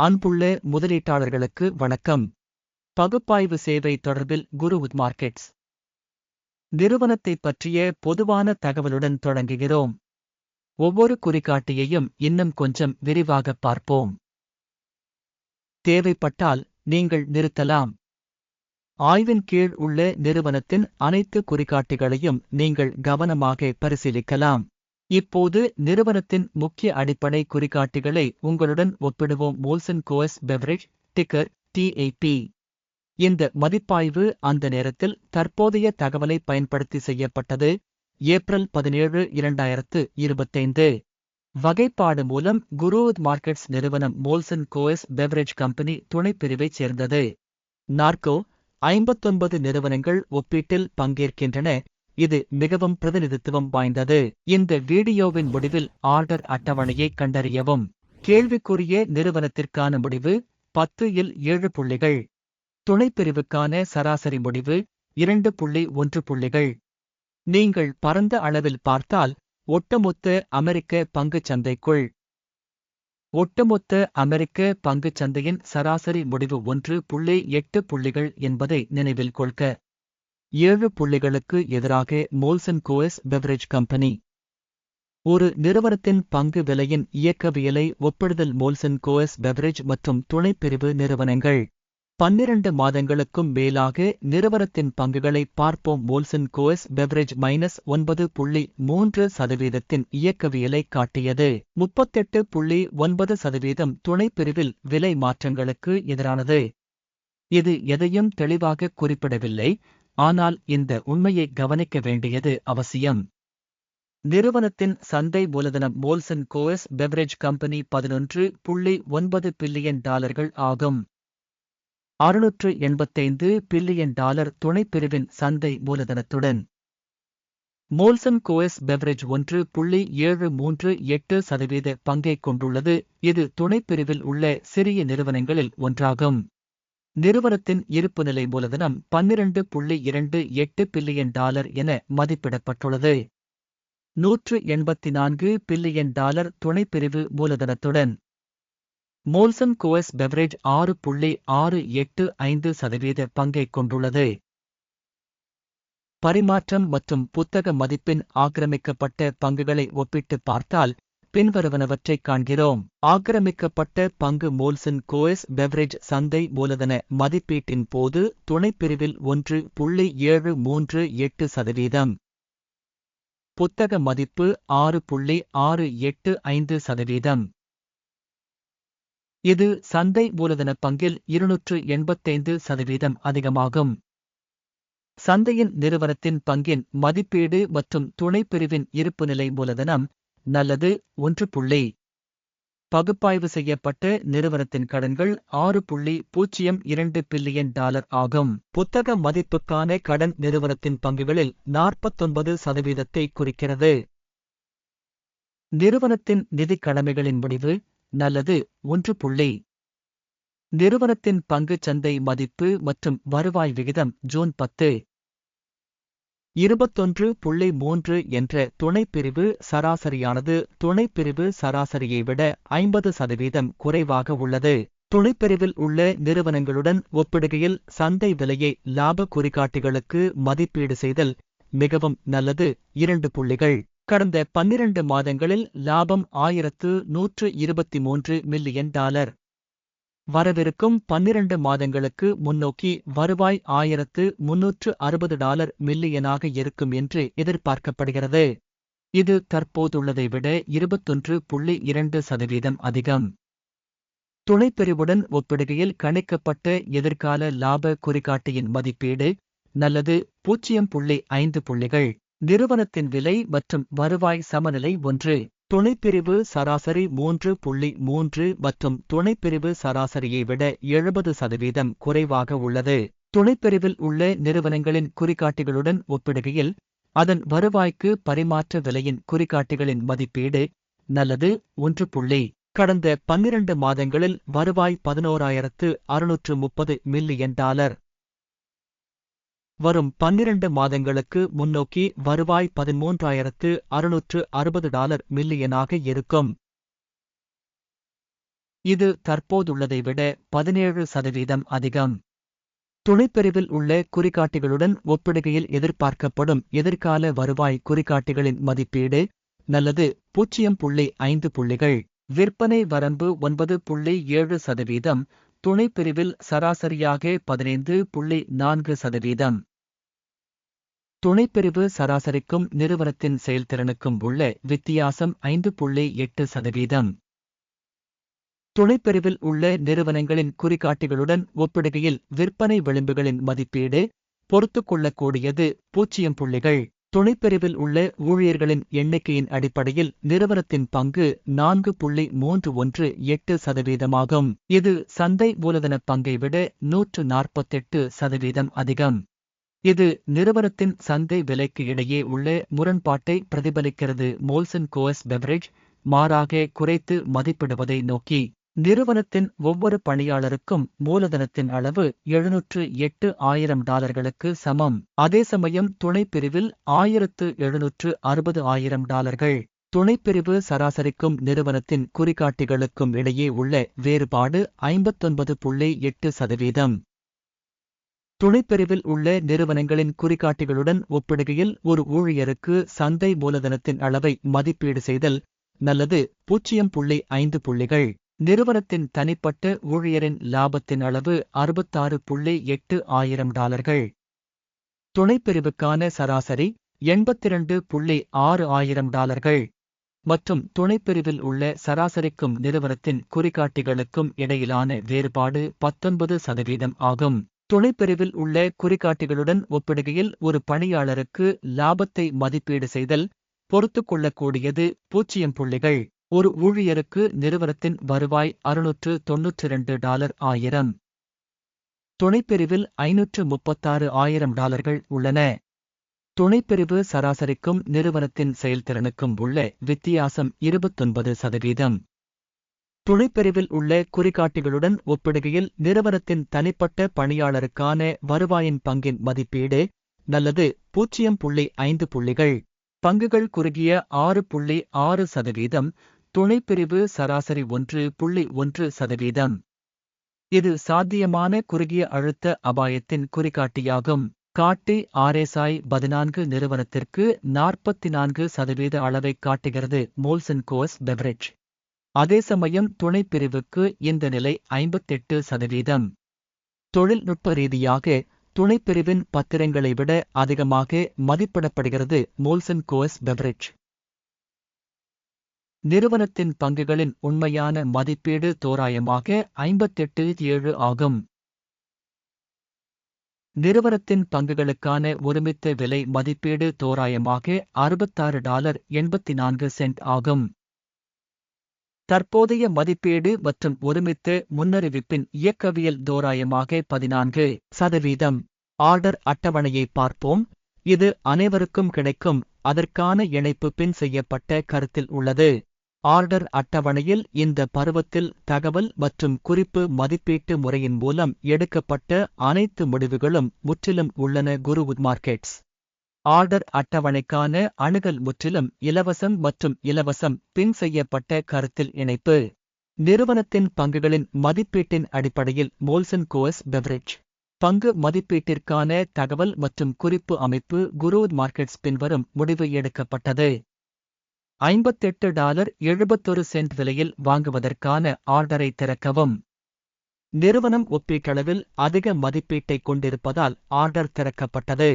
அன்புள்ள முதலீட்டாளர்களுக்கு வணக்கம். பகுப்பாய்வு சேவை தொடர்பில் குருவுட் மார்க்கெட்ஸ் நிறுவனத்தைப் பற்றிய பொதுவான தகவலுடன் தொடங்குகிறோம். ஒவ்வொரு குறிகாட்டியையும் இன்னும் கொஞ்சம் விரிவாகப் பார்ப்போம். தேவைப்பட்டால் நீங்கள் நிறுத்தலாம். ஆய்வின் கீழ் உள்ள நிறுவனத்தின் அனைத்து குறிகாட்டிகளையும் நீங்கள் கவனமாக பரிசீலிக்கலாம். இப்போது நிறுவனத்தின் முக்கிய அடிப்படை குறிகாட்டிகளை உங்களுடன் ஒப்பிடுவோம். Molson Coors beverage ticker TAP இந்த மதிப்பாய்வு அந்த நேரத்தில் தற்போதைய தகவலை பயன்படுத்தி செய்யப்பட்டது. ஏப்ரல் பதினேழு இரண்டாயிரத்து இருபத்தைந்து. வகைப்பாடு மூலம் குரூத் மார்க்கெட்ஸ் நிறுவனம் மோல்சன் கோஎஸ் பெவரேஜ் கம்பெனி துணைப்பிரிவைச் சேர்ந்தது. நார்கோ ஐம்பத்தொன்பது நிறுவனங்கள் ஒப்பீட்டில் பங்கேற்கின்றன. இது மிகவும் பிரதிநிதித்துவம் வாய்ந்தது. இந்த வீடியோவின் முடிவில் ஆர்டர் அட்டவணையை கண்டறியவும் கேள்விக்குரிய நிறுவனத்திற்கான முடிவு பத்து இல் ஏழு புள்ளிகள் துணைப்பிரிவுக்கான சராசரி முடிவு இரண்டு புள்ளி ஒன்று புள்ளிகள். நீங்கள் பரந்த அளவில் பார்த்தால் ஒட்டுமொத்த அமெரிக்க பங்குச் சந்தைக்குள் ஒட்டுமொத்த அமெரிக்க பங்குச் சந்தையின் சராசரி முடிவு ஒன்று புள்ளி எட்டு புள்ளிகள் என்பதை நினைவில் கொள்க. ஏழு புள்ளிகளுக்கு எதிராக மோல்சன் கோஎஸ் பெவரேஜ் கம்பெனி ஒரு நிறுவனத்தின் பங்கு விலையின் இயக்கவியலை ஒப்பிடுதல் மோல்சன் கோஎஸ் பெவரேஜ் மற்றும் துணைப்பிரிவு நிறுவனங்கள். பன்னிரண்டு மாதங்களுக்கும் மேலாக நிறுவனத்தின் பங்குகளை பார்ப்போம். மோல்சன் கோஎஸ் பெவரேஜ் மைனஸ் ஒன்பது புள்ளி மூன்று சதவீதத்தின் இயக்கவியலை காட்டியது. முப்பத்தெட்டு புள்ளி ஒன்பது சதவீதம் துணைப்பிரிவில் விலை மாற்றங்களுக்கு எதிரானது. இது எதையும் தெளிவாக குறிப்பிடவில்லை. ஆனால் இந்த உண்மையை கவனிக்க வேண்டியது அவசியம். நிறுவனத்தின் சந்தை மூலதனம் மோல்சன் கோஎஸ் பெவரேஜ் கம்பெனி பதினொன்று புள்ளி ஒன்பது பில்லியன் டாலர்கள் ஆகும். அறுநூற்று எண்பத்தைந்து பில்லியன் டாலர் துணைப்பிரிவின் சந்தை மூலதனத்துடன். மோல்சன் கோஎஸ் பெவரேஜ் ஒன்று புள்ளி ஏழு மூன்று எட்டு சதவீத பங்கை கொண்டுள்ளது. இது துணைப்பிரிவில் உள்ள சிறிய நிறுவனங்களில் ஒன்றாகும். நிறுவனத்தின் இருப்புநிலை மூலதனம் பன்னிரண்டு புள்ளி இரண்டு எட்டு பில்லியன் டாலர் என மதிப்பிடப்பட்டுள்ளது. நூற்று எண்பத்தி நான்கு பில்லியன் டாலர் துணைப்பிரிவு மூலதனத்துடன். மோல்சன் கோஎஸ் பெவரேஜ் ஆறு புள்ளி ஆறு எட்டு ஐந்து சதவீத பங்கை கொண்டுள்ளது. பரிமாற்றம் மற்றும் புத்தக மதிப்பின் ஆக்கிரமிக்கப்பட்ட பங்குகளை ஒப்பிட்டு பார்த்தால் பின்வருவனவற்றைக் காண்கிறோம். ஆக்கிரமிக்கப்பட்ட பங்கு மோல்சன் கோயஸ் பெவரேஜ் சந்தை மூலதன மதிப்பீட்டின் போது துணைப்பிரிவில் ஒன்று புள்ளி ஏழு மூன்று எட்டு சதவீதம். புத்தக மதிப்பு ஆறு புள்ளி ஆறு எட்டு ஐந்து சதவீதம். இது சந்தை மூலதன பங்கில் இருநூற்று எண்பத்தைந்து சதவீதம் அதிகமாகும். சந்தையின் நிறுவனத்தின் பங்கின் மதிப்பீடு மற்றும் துணைப்பிரிவின் இருப்புநிலை மூலதனம் நல்லது ஒன்று புள்ளி. பகுப்பாய்வு செய்யப்பட்ட நிறுவனத்தின் கடன்கள் ஆறு புள்ளி பூஜ்ஜியம் இரண்டு பில்லியன் டாலர் ஆகும். புத்தக மதிப்புக்கான கடன் நிறுவனத்தின் பங்குகளில் நாற்பத்தொன்பது சதவீதத்தை குறிக்கிறது. நிறுவனத்தின் நிதி கடமைகளின் முடிவு நல்லது ஒன்று புள்ளி. நிறுவனத்தின் பங்கு சந்தை மதிப்பு மற்றும் வருவாய் விகிதம் ஜூன் பத்து. இருபத்தொன்று புள்ளி மூன்று என்ற துணைப்பிரிவு சராசரியானது. துணைப்பிரிவு சராசரியை விட ஐம்பது சதவீதம் குறைவாக உள்ளது. துணைப்பிரிவில் உள்ள நிறுவனங்களுடன் ஒப்பிடுகையில் சந்தை விலையை லாப குறிகாட்டிகளுக்கு மதிப்பீடு செய்தல் மிகவும் நல்லது. இரண்டு புள்ளிகள். கடந்த பன்னிரண்டு மாதங்களில் லாபம் ஆயிரத்து நூற்று இருபத்தி மூன்று மில்லியன் டாலர். வரவிருக்கும் பன்னிரண்டு மாதங்களுக்கு முன்னோக்கி வருவாய் ஆயிரத்து முன்னூற்று அறுபது டாலர் மில்லியனாக இருக்கும் என்று எதிர்பார்க்கப்படுகிறது. இது தற்போதுள்ளதை விட இருபத்தொன்று புள்ளி இரண்டு சதவீதம் அதிகம். துணைப்பிரிவுடன் ஒப்பிடுகையில் கணிக்கப்பட்ட எதிர்கால லாப குறிகாட்டியின் மதிப்பீடு நல்லது பூஜ்ஜியம் புள்ளி ஐந்து புள்ளிகள். நிறுவனத்தின் விலை மற்றும் வருவாய் சமநிலை ஒன்று. துணைப்பிரிவு சராசரி மூன்று புள்ளி மூன்று மற்றும் துணைப்பிரிவு சராசரியை விட எழுபது சதவீதம் குறைவாக உள்ளது. துணைப்பிரிவில் உள்ள நிறுவனங்களின் குறிகாட்டிகளுடன் ஒப்பிடுகையில் அதன் வருவாய்க்கு பரிமாற்ற விலையின் குறிகாட்டிகளின் மதிப்பீடு நல்லது ஒன்று புள்ளி. கடந்த பன்னிரண்டு மாதங்களில் வருவாய் பதினோராயிரத்து அறுநூற்று முப்பது மில்லியன் டாலர். வரும் பன்னிரண்டு மாதங்களுக்கு முன்னோக்கி வருவாய் பதிமூன்றாயிரத்து அறுநூற்று அறுபது டாலர் மில்லியனாக இருக்கும். இது தற்போதுள்ளதை விட பதினேழு சதவீதம் அதிகம். துணைப்பிரிவில் உள்ள குறிகாட்டிகளுடன் ஒப்பிடுகையில் எதிர்பார்க்கப்படும் எதிர்கால வருவாய் குறிகாட்டிகளின் மதிப்பீடு நல்லது. பூஜ்ஜியம் புள்ளி ஐந்து புள்ளிகள். விற்பனை வரம்பு ஒன்பது புள்ளி ஏழு சதவீதம். துணைப்பிரிவில் சராசரியாக பதினைந்து புள்ளி நான்கு சதவீதம். துணைப்பிரிவு சராசரிக்கும் நிறுவனத்தின் செயல்திறனுக்கும் உள்ள வித்தியாசம் ஐந்து புள்ளி எட்டு சதவீதம். துணைப்பிரிவில் உள்ள நிறுவனங்களின் குறிகாட்டிகளுடன் ஒப்பிடுகையில் விற்பனை விளிம்புகளின் மதிப்பீடு பொறுத்துக் கொள்ளக்கூடியது பூஜ்ஜியம் புள்ளிகள். துணைப்பிரிவில் உள்ள ஊழியர்களின் எண்ணிக்கையின் அடிப்படையில் நிறுவனத்தின் பங்கு நான்கு புள்ளி மூன்று ஒன்று எட்டு சதவீதமாகும். இது சந்தை மூலதன பங்கை விட நூற்று நாற்பத்தெட்டு சதவீதம் அதிகம். இது நிறுவனத்தின் சந்தை விலைக்கு இடையே உள்ள முரண்பாட்டை பிரதிபலிக்கிறது. மோல்சன் கோஎஸ் பெவரேஜ் மாறாக குறைத்து மதிப்பிடுவதை நோக்கி நிறுவனத்தின் ஒவ்வொரு பணியாளருக்கும் மூலதனத்தின் அளவு எழுநூற்று எட்டு ஆயிரம் டாலர்களுக்கு சமம். அதே சமயம் துணைப்பிரிவில் ஆயிரத்து எழுநூற்று அறுபது ஆயிரம் டாலர்கள். துணைப்பிரிவு சராசரிக்கும் நிறுவனத்தின் குறிகாட்டிகளுக்கும் இடையே உள்ள வேறுபாடு ஐம்பத்தொன்பது புள்ளி எட்டு சதவீதம். துணைப்பிரிவில் உள்ள நிறுவனங்களின் குறிகாட்டிகளுடன் ஒப்பிடுகையில் ஒரு ஊழியருக்கு சந்தை மூலதனத்தின் அளவை மதிப்பீடு செய்தல் நல்லது. பூஜ்ஜியம் புள்ளி ஐந்து புள்ளிகள். நிறுவனத்தின் தனிப்பட்ட ஊழியரின் லாபத்தின் அளவு அறுபத்தாறு புள்ளி எட்டு ஆயிரம் டாலர்கள். துணைப்பிரிவுக்கான சராசரி எண்பத்திரண்டு புள்ளி ஆறு ஆயிரம் டாலர்கள். மற்றும் துணைப்பிரிவில் உள்ள சராசரிக்கும் நிறுவனத்தின் குறிகாட்டிகளுக்கும் இடையிலான வேறுபாடு பத்தொன்பது சதவீதம் ஆகும். துணைப்பிரிவில் உள்ள குறிகாட்டிகளுடன் ஒப்பிடுகையில் ஒரு பணியாளருக்கு லாபத்தை மதிப்பீடு செய்தல் பொறுத்து கொள்ளக்கூடியது பூஜ்ஜியம் புள்ளிகள். ஒரு ஊழியருக்கு நிறுவனத்தின் வருவாய் அறுநூற்று தொன்னூற்றி இரண்டு டாலர் ஆயிரம். துணைப்பிரிவில் ஐநூற்று முப்பத்தாறு ஆயிரம் டாலர்கள் உள்ளன. துணைப்பிரிவு சராசரிக்கும் நிறுவனத்தின் செயல்திறனுக்கும் உள்ள வித்தியாசம் இருபத்தொன்பது சதவீதம். துணைப்பிரிவில் உள்ள குறிகாட்டிகளுடன் ஒப்பிடுகையில் நிறுவனத்தின் தனிப்பட்ட பணியாளருக்கான வருவாயின் பங்கின் மதிப்பீடு நல்லது பூஜ்ஜியம் புள்ளி ஐந்து புள்ளிகள். பங்குகள் குறுகிய ஆறு புள்ளி ஆறு சதவீதம் துணைப்பிரிவு சராசரி ஒன்று புள்ளி ஒன்று சதவீதம். இது சாத்தியமான குறுகிய அழுத்த அபாயத்தின் குறிகாட்டியாகும். காட்டி ஆர்எஸ்ஐ பதினான்கு நிறுவனத்திற்கு நாற்பத்தி நான்கு சதவீத அளவைக் காட்டுகிறது மோல்சன் கோஸ் பெவரேஜ். அதே சமயம் துணைப்பிரிவுக்கு இந்த நிலை ஐம்பத்தெட்டு சதவீதம். தொழில்நுட்ப ரீதியாக துணைப்பிரிவின் பத்திரங்களை விட அதிகமாக மதிப்பிடப்படுகிறது மோல்சன் கோஸ் பெவரேஜ். நிறுவனத்தின் பங்குகளின் உண்மையான மதிப்பீடு தோராயமாக ஐம்பத்தெட்டு ஏழு ஆகும். நிறுவனத்தின் பங்குகளுக்கான ஒருமித்த விலை மதிப்பீடு தோராயமாக அறுபத்தாறு டாலர் எண்பத்தி நான்கு சென்ட் ஆகும். தற்போதைய மதிப்பீடு மற்றும் ஒருமித்த முன்னறிவிப்பின் இயக்கவியல் தோராயமாக பதினான்கு சதவீதம். ஆர்டர் அட்டவணையை பார்ப்போம். இது அனைவருக்கும் கிடைக்கும். அதற்கான இணைப்பு பின் செய்யப்பட்ட கருத்தில் உள்ளது. ஆர்டர் அட்டவணையில் இந்த பருவத்தில் தகவல் மற்றும் குறிப்பு மதிப்பீட்டு முறையின் மூலம் எடுக்கப்பட்ட அனைத்து முடிவுகளும் முற்றிலும் உள்ளன குருவுட் மார்க்கெட்ஸ். ஆர்டர் அட்டவணைக்கான அணுகல் முற்றிலும் இலவசம் மற்றும் இலவசம் பின் செய்யப்பட்ட கருத்தில் இணைப்பு. நிறுவனத்தின் பங்குகளின் மதிப்பீட்டின் அடிப்படையில் மோல்சன் கோஸ் பெவரேஜ். பங்கு மதிப்பீட்டிற்கான தகவல் மற்றும் குறிப்பு அமைப்பு குரு மார்க்கெட்ஸ் பின்வரும் முடிவு எடுக்கப்பட்டது. ஐம்பத்தெட்டு டாலர் எழுபத்தொரு சென்ட் விலையில் வாங்குவதற்கான ஆர்டரை திறக்கவும். நிறுவனம் ஒப்பீட்டளவில் அதிக மதிப்பீட்டை கொண்டிருப்பதால் ஆர்டர் திறக்கப்பட்டது.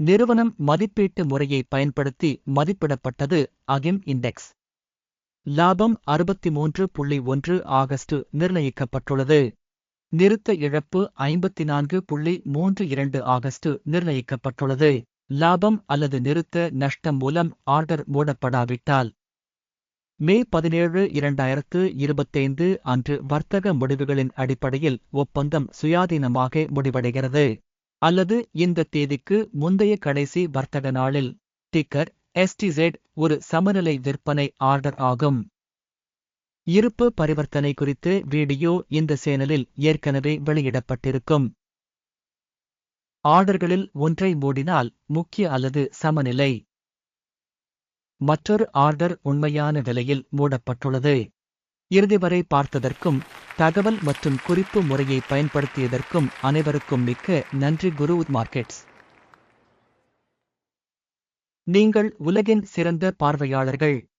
நிறுவனம் மதிப்பீட்டு முறையை பயன்படுத்தி மதிப்பிடப்பட்டது அகிம் இண்டெக்ஸ். லாபம் அறுபத்தி மூன்று புள்ளி ஒன்று ஆகஸ்ட் நிர்ணயிக்கப்பட்டுள்ளது. நிறுத்த இழப்பு ஐம்பத்தி நான்கு புள்ளி மூன்று இரண்டு ஆகஸ்ட் நிர்ணயிக்கப்பட்டுள்ளது. லாபம் அல்லது நிறுத்த நஷ்டம் மூலம் ஆர்டர் மூடப்படாவிட்டால். மே பதினேழு இரண்டாயிரத்து இருபத்தைந்து அன்று வர்த்தக முடிவுகளின் அடிப்படையில் ஒப்பந்தம் சுயாதீனமாக முடிவடைகிறது. அல்லது இந்த தேதிக்கு முந்தைய கடைசி வர்த்தக நாளில் டிக்கர் எஸ்டிசெட் ஒரு சமநிலை விற்பனை ஆர்டர் ஆகும். இருப்பு பரிவர்த்தனை குறித்து வீடியோ இந்த சேனலில் ஏற்கனவே வெளியிடப்பட்டிருக்கும். ஆர்டர்களில் ஒன்றை மூடினால் முக்கிய அல்லது சமநிலை. மற்றொரு ஆர்டர் உண்மையான விலையில் மூடப்பட்டுள்ளது. இறுதி வரை பார்த்ததற்கும் தகவல் மற்றும் குறிப்பு முறையை பயன்படுத்தியதற்கும் அனைவருக்கும் மிக்க நன்றி குரு மார்க்கெட்ஸ். நீங்கள் உலகின் சிறந்த பார்வையாளர்கள்.